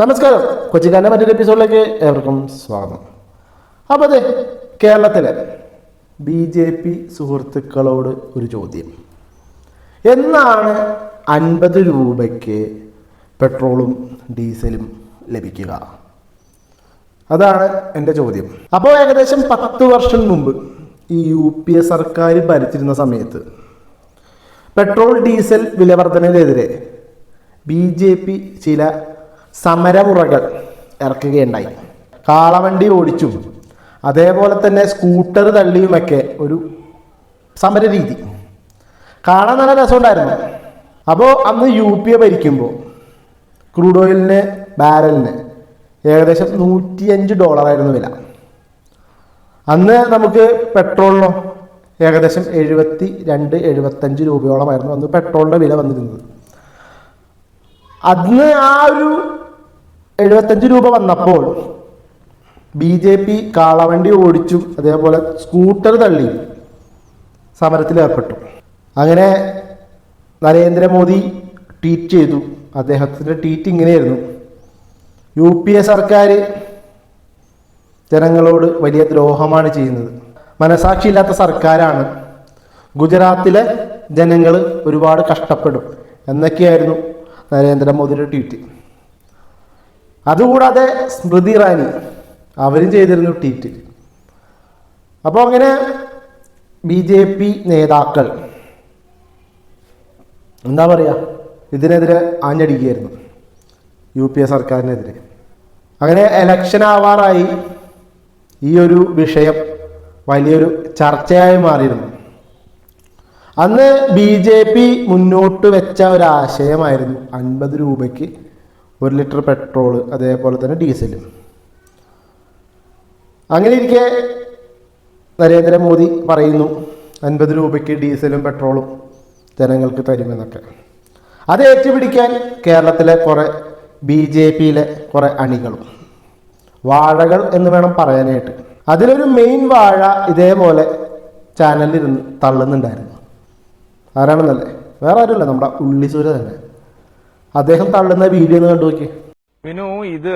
നമസ്കാരം. കൊച്ചിക്കാരന്റെ മറ്റൊരു എപ്പിസോഡിലേക്ക് ഏവർക്കും സ്വാഗതം. അപ്പോൾ അതെ കേരളത്തിലെ ബി ജെ പി സുഹൃത്തുക്കളോട് ഒരു ചോദ്യം. എന്നാണ് അൻപത് രൂപയ്ക്ക് പെട്രോളും ഡീസലും ലഭിക്കുക? അതാണ് എന്റെ ചോദ്യം. അപ്പോൾ ഏകദേശം പത്ത് വർഷം മുമ്പ് ഈ യു പി എ സർക്കാർ ഭരിച്ചിരുന്ന സമയത്ത് പെട്രോൾ ഡീസൽ വിലവർധനയിലെതിരെ ബി ജെ പി ചില സമരമുറകൾ ഇറക്കുകയുണ്ടായി. കാളവണ്ടി ഓടിച്ചും അതേപോലെ തന്നെ സ്കൂട്ടർ തള്ളിയുമൊക്കെ ഒരു സമര രീതി കാണാൻ നല്ല രസമുണ്ടായിരുന്നു. അപ്പോൾ അന്ന് യു പി എ ഭരിക്കുമ്പോൾ ക്രൂഡ് ഓയിലിന് ബാരലിന് ഏകദേശം നൂറ്റിയഞ്ച് ഡോളറായിരുന്നു വില. അന്ന് നമുക്ക് പെട്രോളിനോ ഏകദേശം എഴുപത്തി രണ്ട് എഴുപത്തഞ്ച് രൂപയോളമായിരുന്നു അന്ന് പെട്രോളിന്റെ വില വന്നിരുന്നത്. അന്ന് ആ ഒരു എഴുപത്തഞ്ച് രൂപ വന്നപ്പോൾ ബി ജെ പി കാളവണ്ടി ഓടിച്ചും. അതേപോലെ സ്കൂട്ടർ തള്ളി സമരത്തിൽ ഏർപ്പെട്ടു അങ്ങനെ നരേന്ദ്രമോദി ട്വീറ്റ് ചെയ്തു. അദ്ദേഹത്തിന്റെ ട്വീറ്റ് ഇങ്ങനെയായിരുന്നു. യു പി എ സർക്കാർ ജനങ്ങളോട് വലിയ ദ്രോഹമാണ് ചെയ്യുന്നത്. മനസാക്ഷിയില്ലാത്ത സർക്കാരാണ്. ഗുജറാത്തിലെ ജനങ്ങൾ ഒരുപാട് കഷ്ടപ്പെടും. എന്നൊക്കെയായിരുന്നു നരേന്ദ്രമോദിയുടെ ട്വീറ്റ്. അതുകൂടാതെ സ്മൃതി ഇറാനി അവരും ചെയ്തിരുന്നു ട്വീറ്റ്. അപ്പോൾ അങ്ങനെ ബി ജെ പി നേതാക്കൾ എന്താ പറയുക ഇതിനെതിരെ ആഞ്ഞടിക്കുകയായിരുന്നു യു പി എ സർക്കാരിനെതിരെ. അങ്ങനെ എലക്ഷൻ ആവാറായി ഈ ഒരു വിഷയം വലിയൊരു ചർച്ചയായി മാറിയിരുന്നു. അന്ന് ബി ജെ പി മുന്നോട്ട് വെച്ച ഒരാശയമായിരുന്നു അൻപത് രൂപയ്ക്ക് ഒരു ലിറ്റർ പെട്രോൾ അതേപോലെ തന്നെ ഡീസലും അങ്ങനെ ഇരിക്കെ നരേന്ദ്രമോദി പറയുന്നു അൻപത് രൂപയ്ക്ക് ഡീസലും പെട്രോളും ജനങ്ങൾക്ക് തരുമെന്നൊക്കെ. അത് ഏറ്റുപിടിക്കാൻ കേരളത്തിലെ കുറേ ബി ജെ പിയിലെ കുറേ അണികളും വാഴകൾ എന്ന് വേണം പറയാനായിട്ട്. അതിലൊരു മെയിൻ വാഴ ഇതേപോലെ ചാനലിൽ തള്ളുന്നുണ്ടായിരുന്നു. ആരാണെന്നല്ലേ? വേറെ ആരുമല്ല നമ്മുടെ ഉള്ളിസൂര തന്നെ. അദ്ദേഹം തള്ളുന്ന വീഡിയോ ഒന്ന് കണ്ടു നോക്കി വിനു ഇത്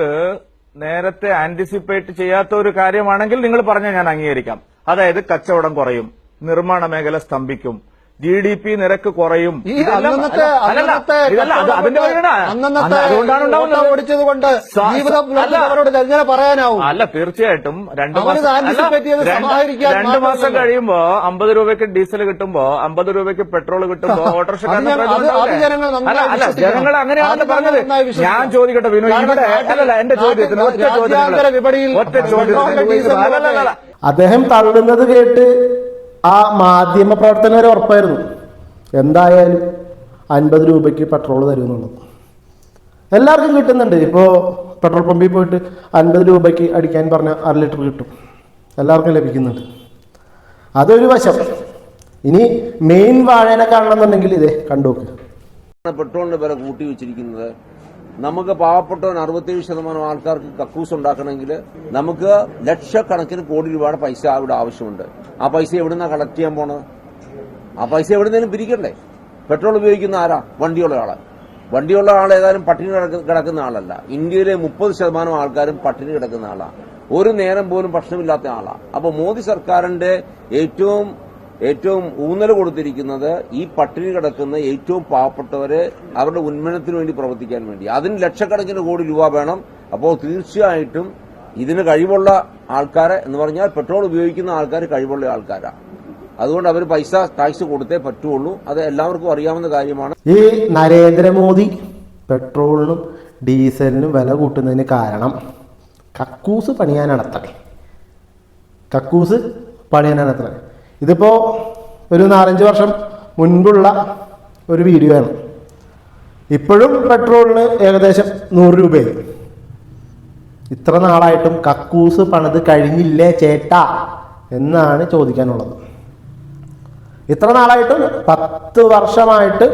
നേരത്തെ ആന്റിസിപ്പേറ്റ് ചെയ്യാത്ത ഒരു കാര്യമാണെങ്കിൽ നിങ്ങൾ പറഞ്ഞ ഞാൻ അംഗീകരിക്കാം. അതായത് കച്ചവടം കുറയും നിർമ്മാണ മേഖല സ്തംഭിക്കും. ജി ഡി പി നിരക്ക് കുറയും. അതുകൊണ്ടാണ് ഓടിച്ചത് കൊണ്ട് അല്ല. അവരോട് എങ്ങനെ പറയാനാവും. അല്ല തീർച്ചയായിട്ടും രണ്ടു രണ്ട് മാസം. കഴിയുമ്പോ അമ്പത് രൂപയ്ക്ക് ഡീസൽ കിട്ടുമ്പോ അമ്പത് രൂപയ്ക്ക് പെട്രോൾ കിട്ടുമ്പോ ഓട്ടോറിക്ഷ അല്ല ജനങ്ങൾ അങ്ങനെയാണെന്ന് പറഞ്ഞത്. ഞാൻ ചോദിക്കട്ടെ വിനു ഇവിടെ അല്ലല്ല എന്റെ ചോദ്യത്തിന് ഒറ്റ ചോദ്യം ചോദ്യത്തിന് ഒറ്റ ചോദ്യത്തിന്. അദ്ദേഹം തള്ളുന്നത് കേട്ട് ആ മാധ്യമ പ്രവർത്തകർ ഉറപ്പായിരുന്നു. എന്തായാലും അൻപത് രൂപയ്ക്ക് പെട്രോൾ തരുമെന്നുള്ളത്. എല്ലാവർക്കും കിട്ടുന്നുണ്ട്. ഇപ്പോൾ പെട്രോൾ പമ്പിൽ പോയിട്ട് അൻപത് രൂപയ്ക്ക് അടിക്കാൻ പറഞ്ഞ അര ലിറ്റർ കിട്ടും. എല്ലാവർക്കും ലഭിക്കുന്നുണ്ട്. അതൊരു വശം. ഇനി മെയിൻ വാഴേനെ കാണണമെന്നുണ്ടെങ്കിൽ ഇതേ ആണ് പെട്രോളിന്റെ വില കൂട്ടി വെച്ചിരിക്കുന്നത് നമുക്ക് പാവപ്പെട്ടവൻ അറുപത്തേഴ് ശതമാനം ആൾക്കാർക്ക് കക്കൂസ് ഉണ്ടാക്കണമെങ്കിൽ നമുക്ക് ലക്ഷക്കണക്കിന് കോടി രൂപയുടെ പൈസ ഇവിടെ ആവശ്യമുണ്ട്. ആ പൈസ എവിടുന്നാ കളക്ട് ചെയ്യാൻ പോണത്? ആ പൈസ എവിടുന്നേലും പിരിക്കണ്ടേ? പെട്രോൾ ഉപയോഗിക്കുന്ന ആരാ? വണ്ടിയുള്ള ആൾ. വണ്ടിയുള്ള ആൾ ഏതായാലും പട്ടിണി കിടക്ക- കിടക്കുന്ന ആളല്ല. ഇന്ത്യയിലെ മുപ്പത് ശതമാനം ആൾക്കാരും പട്ടിണി കിടക്കുന്ന ആളാണ് ഒരു നേരം പോലും ഭക്ഷണമില്ലാത്ത ആളാണ് അപ്പോൾ മോദി സർക്കാരിന്റെ ഏറ്റവും ഏറ്റവും ഊന്നൽ കൊടുത്തിരിക്കുന്നത് ഈ പട്ടിണി കിടക്കുന്ന ഏറ്റവും പാവപ്പെട്ടവരെ അവരുടെ ഉന്മനത്തിന് വേണ്ടി പ്രവർത്തിക്കാൻ വേണ്ടി. അതിന് ലക്ഷക്കണക്കിന് കോടി രൂപ വേണം. അപ്പോൾ തീർച്ചയായിട്ടും ഇതിന് കഴിവുള്ള ആൾക്കാരെ എന്ന് പറഞ്ഞാൽ പെട്രോൾ ഉപയോഗിക്കുന്ന ആൾക്കാർ കഴിവുള്ള ആൾക്കാരാണ് അതുകൊണ്ട് അവർ പൈസ ടാക്സ് കൊടുത്തേ പറ്റുള്ളൂ. അത് എല്ലാവർക്കും അറിയാവുന്ന കാര്യമാണ്. ഈ നരേന്ദ്രമോദി പെട്രോളിനും ഡീസലിനും വില കൂട്ടുന്നതിന് കാരണം കക്കൂസ് പണിയാനാണത്രേ കക്കൂസ് പണിയാനാണത്രേ ഇതിപ്പോൾ ഒരു നാലഞ്ച് വർഷം മുൻപുള്ള ഒരു വീഡിയോ ആണ് ഇപ്പോഴും പെട്രോളിന് ഏകദേശം നൂറ് രൂപയായി. ഇത്ര നാളായിട്ടും കക്കൂസ് പണിത് കഴിഞ്ഞില്ലേ ചേട്ട? എന്നാണ് ചോദിക്കാനുള്ളത്. ഇത്ര നാളായിട്ടും പത്ത് വർഷമായിട്ട്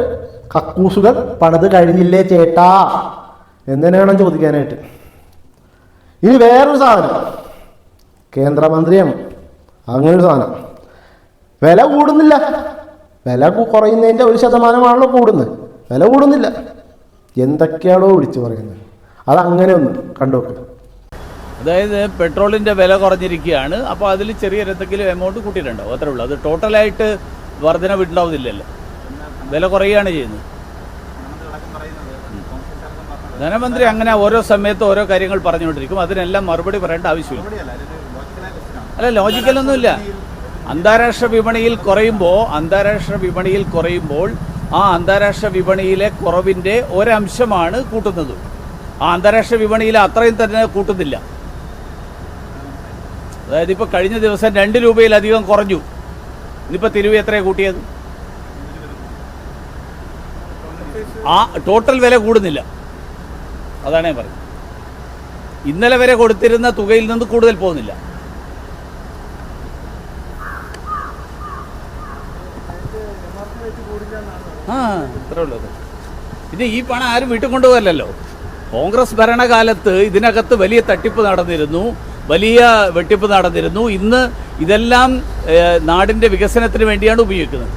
കക്കൂസുകൾ പണിത് കഴിഞ്ഞില്ലേ ചേട്ട? എന്ന് ചോദിക്കാനായിട്ട്. ഇനി വേറൊരു സാധനം. കേന്ദ്രമന്ത്രിയാണ് അങ്ങനെ ഒരു സാധനം. വില കൂടുന്നില്ല. വില കുറയുന്നതിന്റെ ഒരു ശതമാനമാണല്ലോ കൂടുന്നത്. വില കൂടുന്നില്ല. എന്തൊക്കെയാണോ വിളിച്ചു പറയുന്നത്. അതങ്ങനെ ഒന്ന് കണ്ടുവെക്കും അതായത് പെട്രോളിന്റെ വില കുറഞ്ഞിരിക്കുകയാണ്. അപ്പോൾ അതിൽ ചെറിയൊരു എന്തെങ്കിലും എമൗണ്ട് കൂട്ടിയിട്ടുണ്ടാവും അത്രേ ഉള്ളൂ. അത് ടോട്ടലായിട്ട് വർധന ഉണ്ടാവുന്നില്ലല്ലോ വില കുറയുകയാണ് ചെയ്യുന്നത്. ധനമന്ത്രി അങ്ങനെ ഓരോ സമയത്ത് ഓരോ കാര്യങ്ങൾ പറഞ്ഞുകൊണ്ടിരിക്കും. അതിനെല്ലാം മറുപടി പറയേണ്ട ആവശ്യമില്ല. അല്ല ലോജിക്കലൊന്നുമില്ല അന്താരാഷ്ട്ര വിപണിയിൽ കുറയുമ്പോൾ അന്താരാഷ്ട്ര വിപണിയിൽ കുറയുമ്പോൾ ആ അന്താരാഷ്ട്ര വിപണിയിലെ കുറവിന്റെ ഒരംശമാണ് കൂട്ടുന്നത്. ആ അന്താരാഷ്ട്ര വിപണിയിൽ അത്രയും തന്നെ കൂട്ടുന്നില്ല. അതായത് ഇപ്പോൾ കഴിഞ്ഞ ദിവസം രണ്ട് രൂപയിലധികം കുറഞ്ഞു. ഇന്നിപ്പോൾ തിരുവ് എത്രയാണ് കൂട്ടിയത്? ആ ടോട്ടൽ വില കൂടുന്നില്ല. അതാണ് ഞാൻ പറഞ്ഞത് ഇന്നലെ വരെ കൊടുത്തിരുന്ന തുകയിൽ നിന്ന് കൂടുതൽ പോകുന്നില്ല. ആ. ഇത്രേ ഉള്ളൂ പിന്നെ ഈ പണം ആരും വീട്ടിൽ കൊണ്ടുപോകല്ലോ കോൺഗ്രസ് ഭരണകാലത്ത് ഇതിനകത്ത് വലിയ തട്ടിപ്പ് നടന്നിരുന്നു വലിയ വെട്ടിപ്പ് നടന്നിരുന്നു. ഇന്ന് ഇതെല്ലാം നാടിന്റെ നാടിന്റെ വികസനത്തിന് വേണ്ടിയാണ് ഉപയോഗിക്കുന്നത്.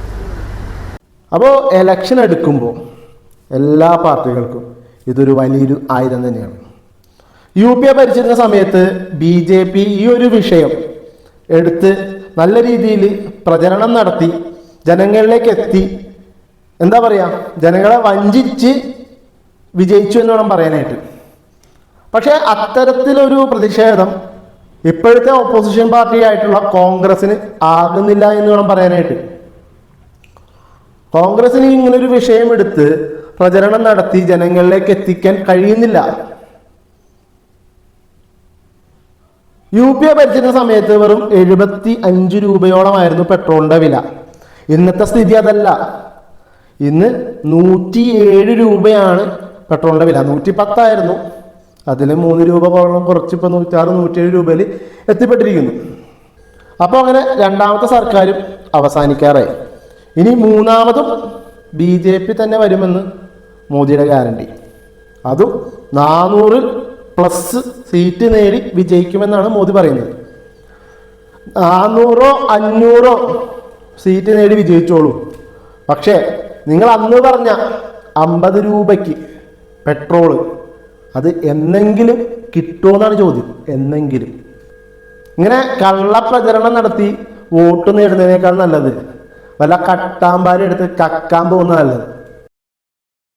അപ്പോൾ എലക്ഷൻ എടുക്കുമ്പോൾ എല്ലാ പാർട്ടികൾക്കും ഇതൊരു വലിയൊരു ആയുധം തന്നെയാണ്. യു പി എ ഭരിച്ചിരുന്ന സമയത്ത് ബി ജെ പി ഈ ഒരു വിഷയം എടുത്ത് നല്ല രീതിയിൽ പ്രചരണം നടത്തി ജനങ്ങളിലേക്ക് എത്തി എന്താ പറയുക ജനങ്ങളെ വഞ്ചിച്ച് വിജയിച്ചു എന്ന് വേണം പറയാനായിട്ട്. പക്ഷേ അത്തരത്തിലൊരു പ്രതിഷേധം ഇപ്പോഴത്തെ ഓപ്പോസിഷൻ പാർട്ടി ആയിട്ടുള്ള കോൺഗ്രസിന് ആകുന്നില്ല എന്ന് വേണം പറയാനായിട്ട്. കോൺഗ്രസിന് വിഷയം എടുത്ത് പ്രചരണം നടത്തി ജനങ്ങളിലേക്ക് എത്തിക്കാൻ കഴിയുന്നില്ല. യു പി എ ഭരിച്ചിരുന്ന സമയത്ത് വെറും എഴുപത്തി അഞ്ച് രൂപയോളമായിരുന്നു പെട്രോളിന്റെ വില. ഇന്നത്തെ സ്ഥിതി അതല്ല. ഇന്ന് നൂറ്റി ഏഴ് രൂപയാണ് പെട്രോളിന്റെ വില. നൂറ്റി പത്തായിരുന്നു അതിൽ മൂന്ന് രൂപ കുറച്ചിപ്പോൾ നൂറ്റാറ് നൂറ്റിയേഴ് രൂപയിൽ എത്തിപ്പെട്ടിരിക്കുന്നു. അപ്പോൾ അങ്ങനെ രണ്ടാമത്തെ സർക്കാരും അവസാനിക്കാറായി. ഇനി മൂന്നാമതും ബി ജെ പി തന്നെ വരുമെന്ന് മോദിയുടെ ഗ്യാരണ്ടി. അതും നാനൂറ് പ്ലസ് സീറ്റ് നേടി വിജയിക്കുമെന്നാണ് മോദി പറയുന്നത്. നാനൂറോ അഞ്ഞൂറോ സീറ്റ് നേടി വിജയിച്ചോളൂ. പക്ഷേ നിങ്ങൾ അന്ന് പറഞ്ഞ അമ്പത് രൂപയ്ക്ക് പെട്രോൾ അത് എന്നെങ്കിലും കിട്ടുമെന്നാണ് ചോദ്യം. എന്നെങ്കിലും. ഇങ്ങനെ കള്ളപ്രചരണം നടത്തി വോട്ട് നേടുന്നതിനേക്കാൾ നല്ലത്. വല്ല കട്ടാമ്പാരി എടുത്ത് കക്കാൻ പോകുന്ന നല്ലത്